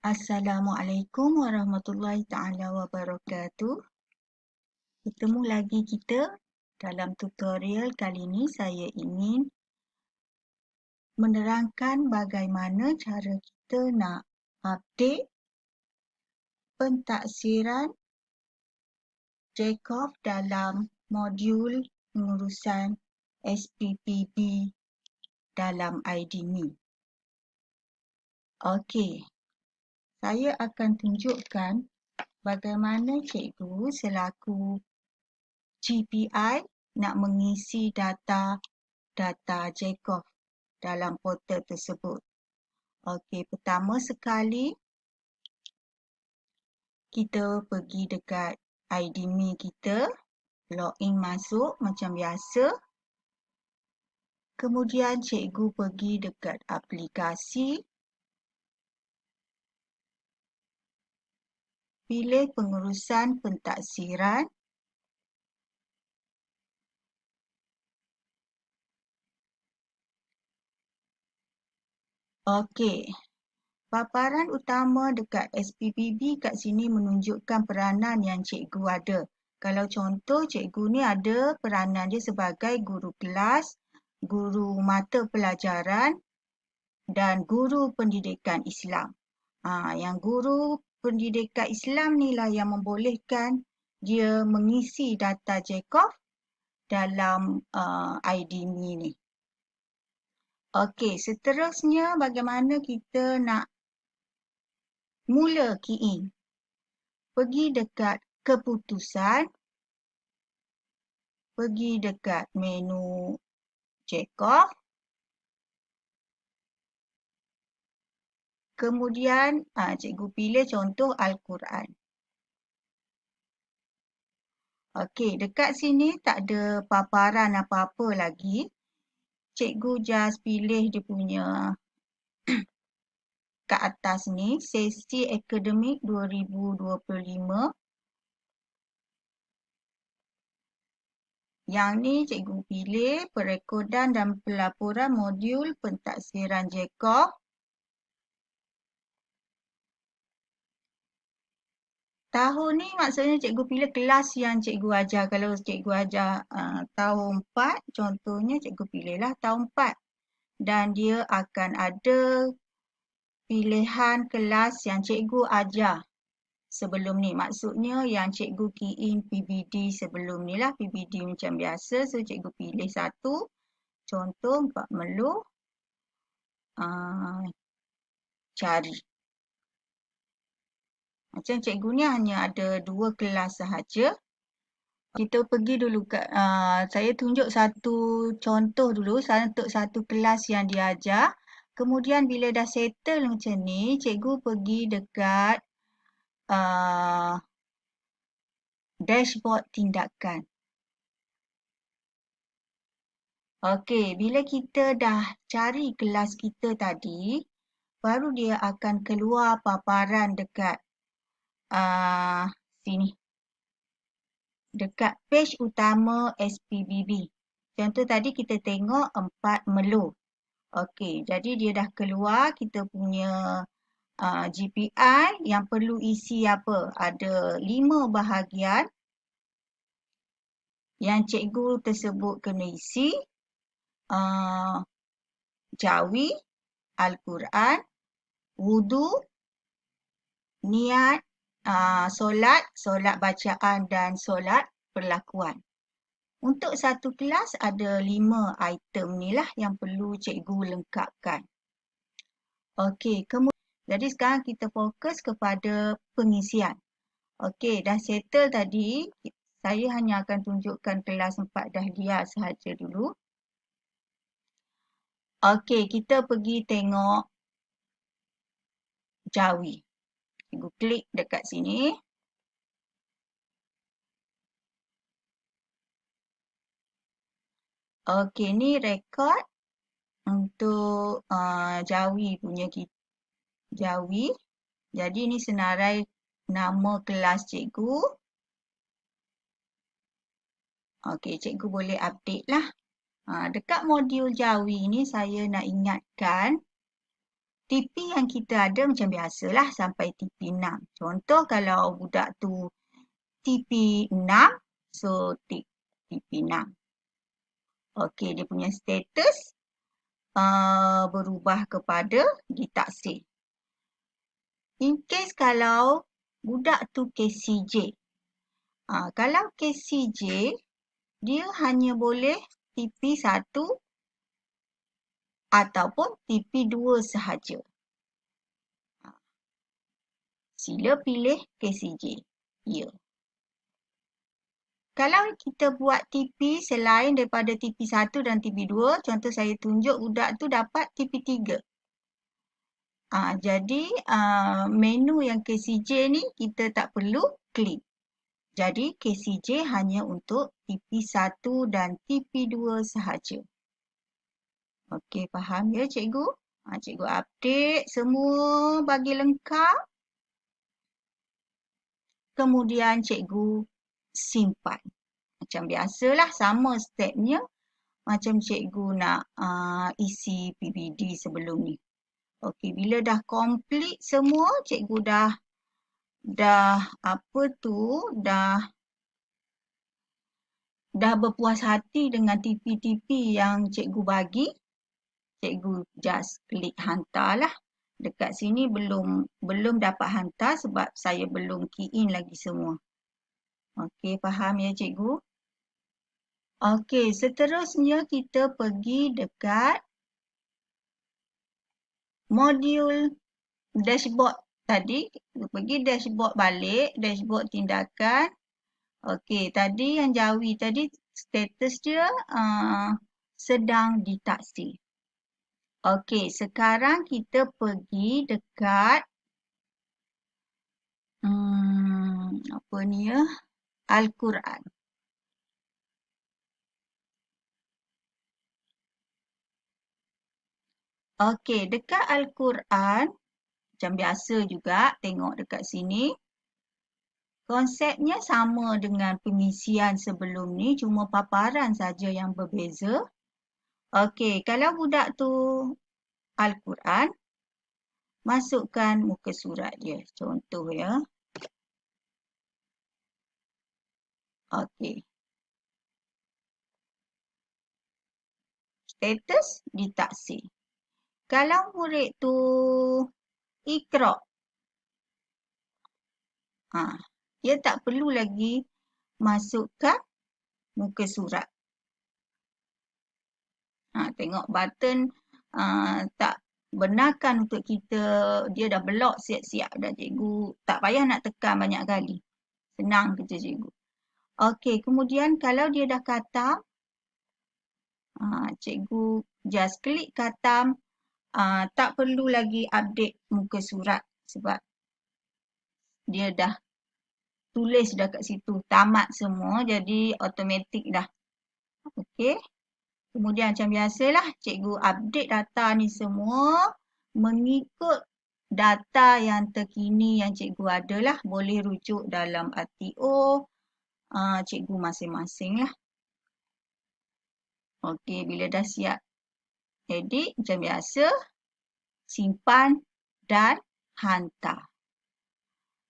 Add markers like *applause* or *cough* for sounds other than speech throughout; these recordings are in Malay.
Assalamualaikum warahmatullahi taala wabarakatuh. Bertemu lagi kita dalam tutorial kali ini saya ingin menerangkan bagaimana cara kita nak update pentaksiran Jacob dalam modul pengurusan SPPB dalam IDME. Okey, saya akan tunjukkan bagaimana cikgu selaku GPI nak mengisi data data Jacob dalam portal tersebut. Okey, pertama sekali kita pergi dekat IDME kita, login masuk macam biasa. Kemudian cikgu pergi dekat aplikasi pilih pengurusan pentaksiran. Okey. Paparan utama dekat SPPB kat sini menunjukkan peranan yang cikgu ada. Kalau contoh cikgu ni ada peranan dia sebagai guru kelas, guru mata pelajaran dan guru pendidikan Islam. Ha, yang guru pendidikan Islam ni lah yang membolehkan dia mengisi data Jacob dalam uh, IDME ni. Okey, seterusnya bagaimana kita nak mula key in. Pergi dekat keputusan. Pergi dekat menu Jacob. Kemudian uh, cikgu pilih contoh Al-Quran. Okey, dekat sini tak ada paparan apa-apa lagi. Cikgu just pilih dia punya *clears throat* kat atas ni, sesi akademik 2025. Yang ni cikgu pilih perekodan dan pelaporan modul pentaksiran Jacob Tahun ni maksudnya cikgu pilih kelas yang cikgu ajar. Kalau cikgu ajar uh, tahun 4, contohnya cikgu pilihlah tahun 4. Dan dia akan ada pilihan kelas yang cikgu ajar sebelum ni. Maksudnya yang cikgu key in PBD sebelum ni lah. PBD macam biasa. So cikgu pilih satu. Contoh 4 meluh. Uh, cari. Macam cikgu ni hanya ada dua kelas sahaja. Kita pergi dulu ke uh, saya tunjuk satu contoh dulu untuk satu kelas yang diajar. Kemudian bila dah settle macam ni, cikgu pergi dekat uh, dashboard tindakan. Okey, bila kita dah cari kelas kita tadi, baru dia akan keluar paparan dekat uh, sini. Dekat page utama SPBB. Contoh tadi kita tengok empat melu. Okey, jadi dia dah keluar kita punya uh, GPI yang perlu isi apa? Ada lima bahagian yang cikgu tersebut kena isi. Uh, Jawi, Al-Quran, Wudu, Niat, uh, solat, solat bacaan dan solat perlakuan. Untuk satu kelas ada lima item ni lah yang perlu cikgu lengkapkan. Okey, kemudian jadi sekarang kita fokus kepada pengisian. Okey, dah settle tadi. Saya hanya akan tunjukkan kelas empat dahlia sahaja dulu. Okey, kita pergi tengok Jawi. Cikgu klik dekat sini. Okey, ni rekod untuk uh, Jawi punya kita. Jawi. Jadi ni senarai nama kelas cikgu. Okey, cikgu boleh update lah. Uh, dekat modul Jawi ni saya nak ingatkan TP yang kita ada macam biasalah sampai TP 6. Contoh kalau budak tu TP 6, so tick TP 6. Okey, dia punya status uh, berubah kepada ditaksir. In case kalau budak tu KCJ. Uh, kalau KCJ, dia hanya boleh TP 1 ataupun TP2 sahaja. Ha. Sila pilih KCJ. Ya. Kalau kita buat TP selain daripada TP1 dan TP2, contoh saya tunjuk budak tu dapat TP3. Ha, jadi uh, menu yang KCJ ni kita tak perlu klik. Jadi KCJ hanya untuk TP1 dan TP2 sahaja. Okey, faham ya cikgu? Ha, cikgu update semua bagi lengkap. Kemudian cikgu simpan. Macam biasalah sama stepnya macam cikgu nak uh, isi PBD sebelum ni. Okey, bila dah complete semua, cikgu dah dah apa tu, dah dah berpuas hati dengan TP-TP yang cikgu bagi cikgu just klik hantar lah. Dekat sini belum belum dapat hantar sebab saya belum key in lagi semua. Okey, faham ya cikgu? Okey, seterusnya kita pergi dekat modul dashboard tadi. Pergi dashboard balik, dashboard tindakan. Okey, tadi yang jawi tadi status dia uh, sedang ditaksir. Okey, sekarang kita pergi dekat hmm, apa ni ya? Al-Quran. Okey, dekat Al-Quran macam biasa juga tengok dekat sini. Konsepnya sama dengan pengisian sebelum ni cuma paparan saja yang berbeza. Okey, kalau budak tu Al-Quran, masukkan muka surat dia. Contoh ya. Okey. Status ditaksir. Kalau murid tu ikra, ha, dia tak perlu lagi masukkan muka surat. Ha, tengok button uh, tak benarkan untuk kita, dia dah belok siap-siap dah cikgu. Tak payah nak tekan banyak kali. Senang kerja cikgu. Okey, kemudian kalau dia dah katam, uh, cikgu just klik katam. Uh, tak perlu lagi update muka surat sebab dia dah tulis dah kat situ. Tamat semua jadi automatik dah. Okey. Kemudian macam biasalah cikgu update data ni semua mengikut data yang terkini yang cikgu ada lah. Boleh rujuk dalam RTO uh, cikgu masing-masing lah. Okey, bila dah siap edit macam biasa, simpan dan hantar.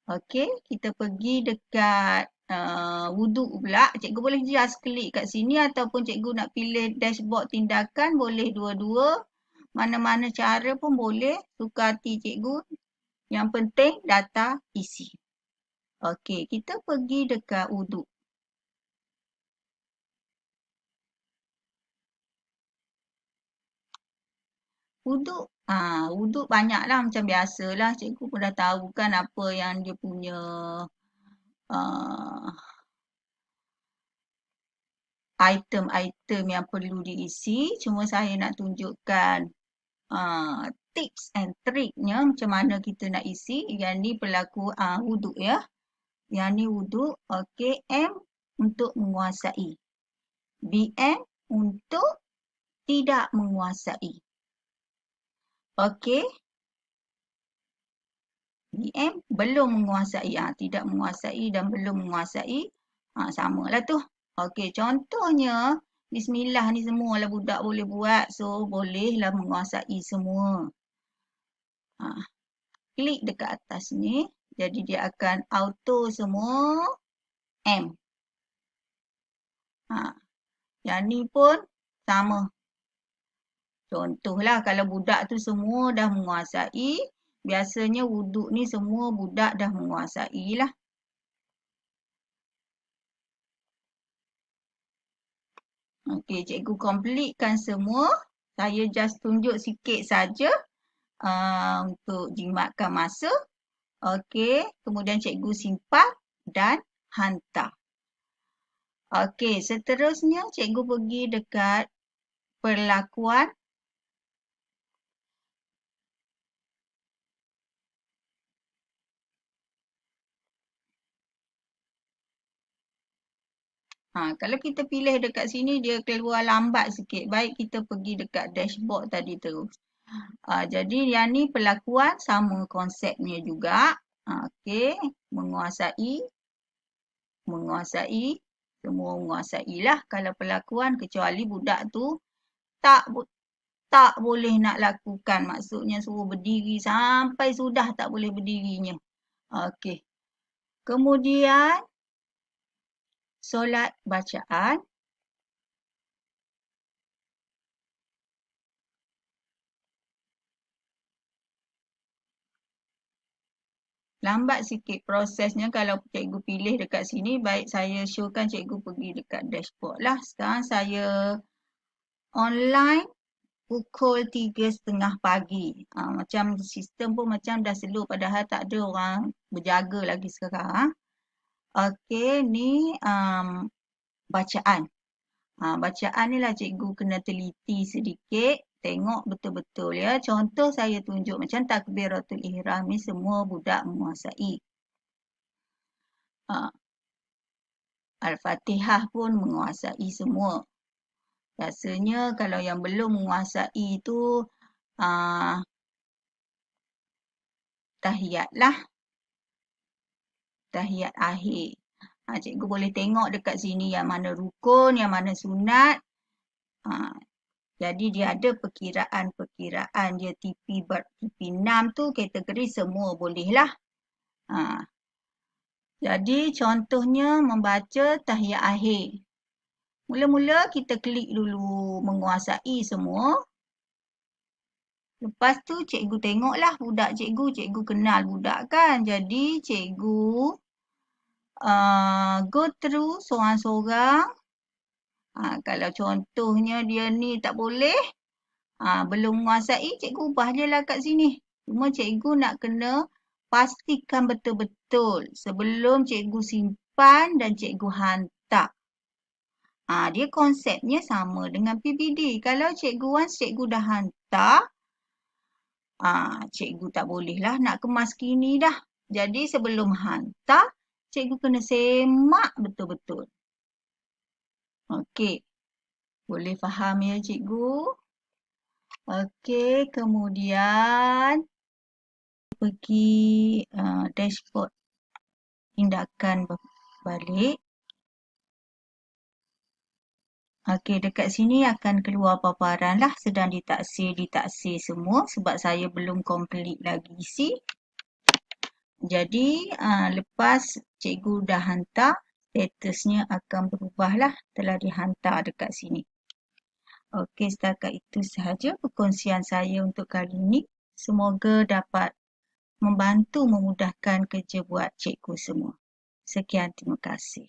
Okey, kita pergi dekat uh, wuduk pula, cikgu boleh just klik kat sini ataupun cikgu nak pilih dashboard tindakan boleh dua-dua. Mana-mana cara pun boleh, suka hati cikgu. Yang penting data isi. Okey, kita pergi dekat wuduk. Wuduk, ah, wuduk banyaklah macam biasalah. Cikgu pun dah tahu kan apa yang dia punya uh, item-item yang perlu diisi. Cuma saya nak tunjukkan uh, tips and triknya macam mana kita nak isi. Yang ni berlaku uh, wuduk ya. Yang ni wuduk. Okey, M untuk menguasai. BM untuk tidak menguasai. Okey, BM belum menguasai. Ha, tidak menguasai dan belum menguasai. Ha, sama lah tu. Okey, contohnya Bismillah ni semua lah budak boleh buat. So, bolehlah menguasai semua. Ha. Klik dekat atas ni. Jadi dia akan auto semua M. Ha. Yang ni pun sama. Contohlah kalau budak tu semua dah menguasai. Biasanya wuduk ni semua budak dah menguasai lah. Okey, cikgu completekan semua. Saya just tunjuk sikit saja uh, untuk jimatkan masa. Okey, kemudian cikgu simpan dan hantar. Okey, seterusnya cikgu pergi dekat perlakuan Ha, kalau kita pilih dekat sini dia keluar lambat sikit. Baik kita pergi dekat dashboard tadi terus. Ha, jadi yang ni perlakuan sama konsepnya juga. Ha, Okey, menguasai. Menguasai. Semua menguasai lah kalau perlakuan kecuali budak tu tak tak boleh nak lakukan. Maksudnya suruh berdiri sampai sudah tak boleh berdirinya. Okey. Kemudian solat bacaan. Lambat sikit prosesnya. Kalau cikgu pilih dekat sini baik saya showkan cikgu pergi dekat dashboard lah. Sekarang saya online pukul tiga setengah pagi. Ha, macam sistem pun macam dah slow padahal tak ada orang berjaga lagi sekarang Okey, ni um, bacaan. Ha, bacaan ni lah cikgu kena teliti sedikit. Tengok betul-betul ya. Contoh saya tunjuk macam takbiratul ihram ni semua budak menguasai. Ha. Al-Fatihah pun menguasai semua. Rasanya kalau yang belum menguasai tu uh, tahiyat lah tahiyat akhir. Ha, cikgu boleh tengok dekat sini yang mana rukun, yang mana sunat. Ha, jadi dia ada perkiraan-perkiraan dia TP ber TP 6 tu kategori semua bolehlah. Ha. Jadi contohnya membaca tahiyat akhir. Mula-mula kita klik dulu menguasai semua. Lepas tu cikgu tengoklah budak cikgu. Cikgu kenal budak kan. Jadi cikgu uh, go through seorang-seorang. Uh, kalau contohnya dia ni tak boleh. Uh, belum menguasai cikgu ubah je lah kat sini. Cuma cikgu nak kena pastikan betul-betul. Sebelum cikgu simpan dan cikgu hantar. Ha, dia konsepnya sama dengan PBD. Kalau cikgu once cikgu dah hantar, Ah, cikgu tak bolehlah nak kemas kini dah. Jadi sebelum hantar, cikgu kena semak betul-betul. Okey. Boleh faham ya cikgu? Okey, kemudian pergi uh, dashboard tindakan balik. Okey, dekat sini akan keluar paparan lah sedang ditaksir, ditaksir semua sebab saya belum complete lagi isi. Jadi, uh, lepas cikgu dah hantar, statusnya akan berubah lah telah dihantar dekat sini. Okey, setakat itu sahaja perkongsian saya untuk kali ini. Semoga dapat membantu memudahkan kerja buat cikgu semua. Sekian, terima kasih.